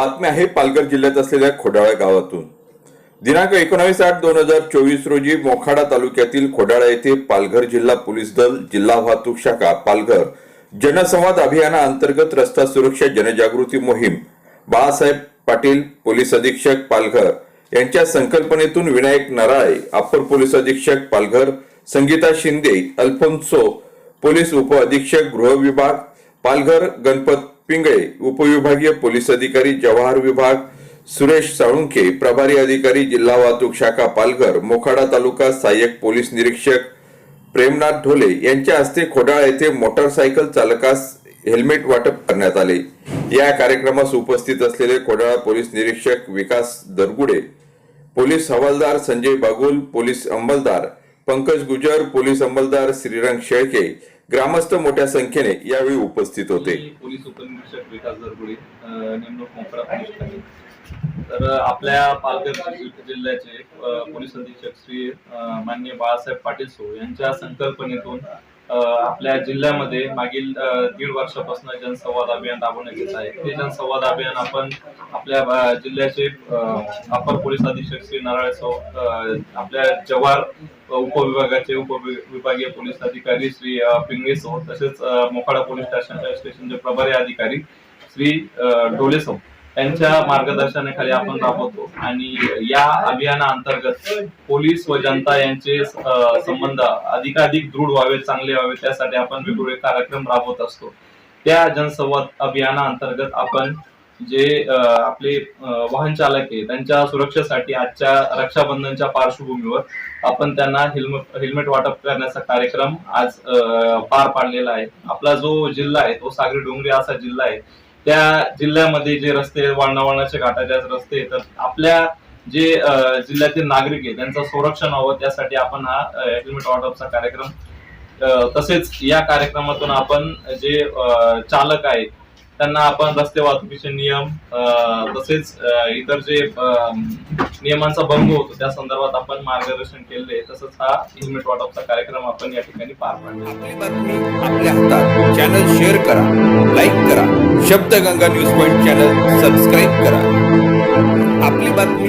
आहे पालघर जिल्ह्यात असलेल्या खोडाळा गावातून. दिनांक एकोणावीस आठ दोन हजार चोवीस रोजी मोखाडा तालुक्यातील खोडाळा येथे पालघर जिल्हा पोलीस दल जिल्हा वाहतूक शाखा पालघर जनसंवाद अभियानाअंतर्गत रस्ता सुरक्षा जनजागृती मोहीम बाळासाहेब पाटील पोलीस अधीक्षक पालघर यांच्या संकल्पनेतून विनायक नराळे अप्पर पोलीस अधीक्षक पालघर संगीता शिंदे अल्फोन्सो पोलीस उप अधीक्षक गृह विभाग पालघर गणपत पिंगळे उपविभागीय पोलीस अधिकारी जवाहर विभाग सुरेश साळुंखे प्रभारी अधिकारी जिल्हा वाहतूक शाखा पालघर मोखाडा तालुका सहाय्यक पोलीस निरीक्षक प्रेमनाथ ढोले यांच्या हस्ते खोडाळा येथे मोटारसायकल चालकास हेल्मेट वाटप करण्यात आले. या कार्यक्रमास उपस्थित असलेले खोडाळा पोलीस निरीक्षक विकास दरगुडे पोलीस हवालदार संजय बागुल पोलीस अंमलदार पंकज गुजर पोलीस अंमलदार श्रीरंग शेळके ग्रामस्थ मोठ्या संख्येने यावेळी उपस्थित होते. पोलीस उपनिरीक्षक विकास दरगुडे नेमणूक मोकळा पोलीस तर आपल्या पालघर जिल्ह्याचे पोलीस अधीक्षक श्री मान्य माननीय बाळासाहेब पाटील सो यांच्या संकल्पनेतून आपल्या जिल्ह्यामध्ये मागील दीड वर्षापासून जनसंवाद अभियान राबवण्यात येत आहे. ते जनसंवाद अभियान आपण आपल्या जिल्ह्याचे अपर पोलीस अधीक्षक श्री नारायण सौ आपल्या जव्हार उपविभागाचे उपविभागीय पोलीस अधिकारी श्री पिंगळे सौ तसेच मोखाडा पोलीस स्टेशन स्टेशनचे प्रभारी अधिकारी श्री डोले सौ. त्यांच्या मार्गदर्शनाखाली आपण राबवतो. आणि या अभियानाअंतर्गत पोलीस व जनता यांचे संबंध अधिकाधिक दृढ व्हावे चांगले व्हावे त्यासाठी आपण वेगवेगळे कार्यक्रम राबवत असतो. त्या जनसंवाद अभियानाअंतर्गत आपण जे आपले वाहन चालक आहे त्यांच्या सुरक्षेसाठी आजच्या रक्षाबंधनच्या पार्श्वभूमीवर आपण त्यांना हेल्मेट हेल्मेट वाटप करण्याचा कार्यक्रम आज पार पाडलेला आहे. आपला जो जिल्हा आहे तो सागरी डोंगरी असा जिल्हा आहे त्या जिल्ह्यामध्ये जे रस्ते वळणा वळणाचे घाटाचे रस्ते तर आपल्या जे जिल्ह्यातील नागरिक आहे त्यांचं संरक्षण व्हावं त्यासाठी आपण हा हेल्मेट वाटपचा कार्यक्रम तसेच या कार्यक्रमातून आपण जे चालक आहेत त्यांना आपण रस्ते वाहतुकीचे नियम अ, तसेच इतर जे नियमांचा भंग होतो त्या संदर्भात आपण मार्गदर्शन केले तसंच हा हेल्मेट वाटपचा कार्यक्रम आपण या ठिकाणी पार पाडला आपल्या हातात. चॅनल शेअर करा लाईक करा. Shabdganga news point channel subscribe करा. आपली बातमी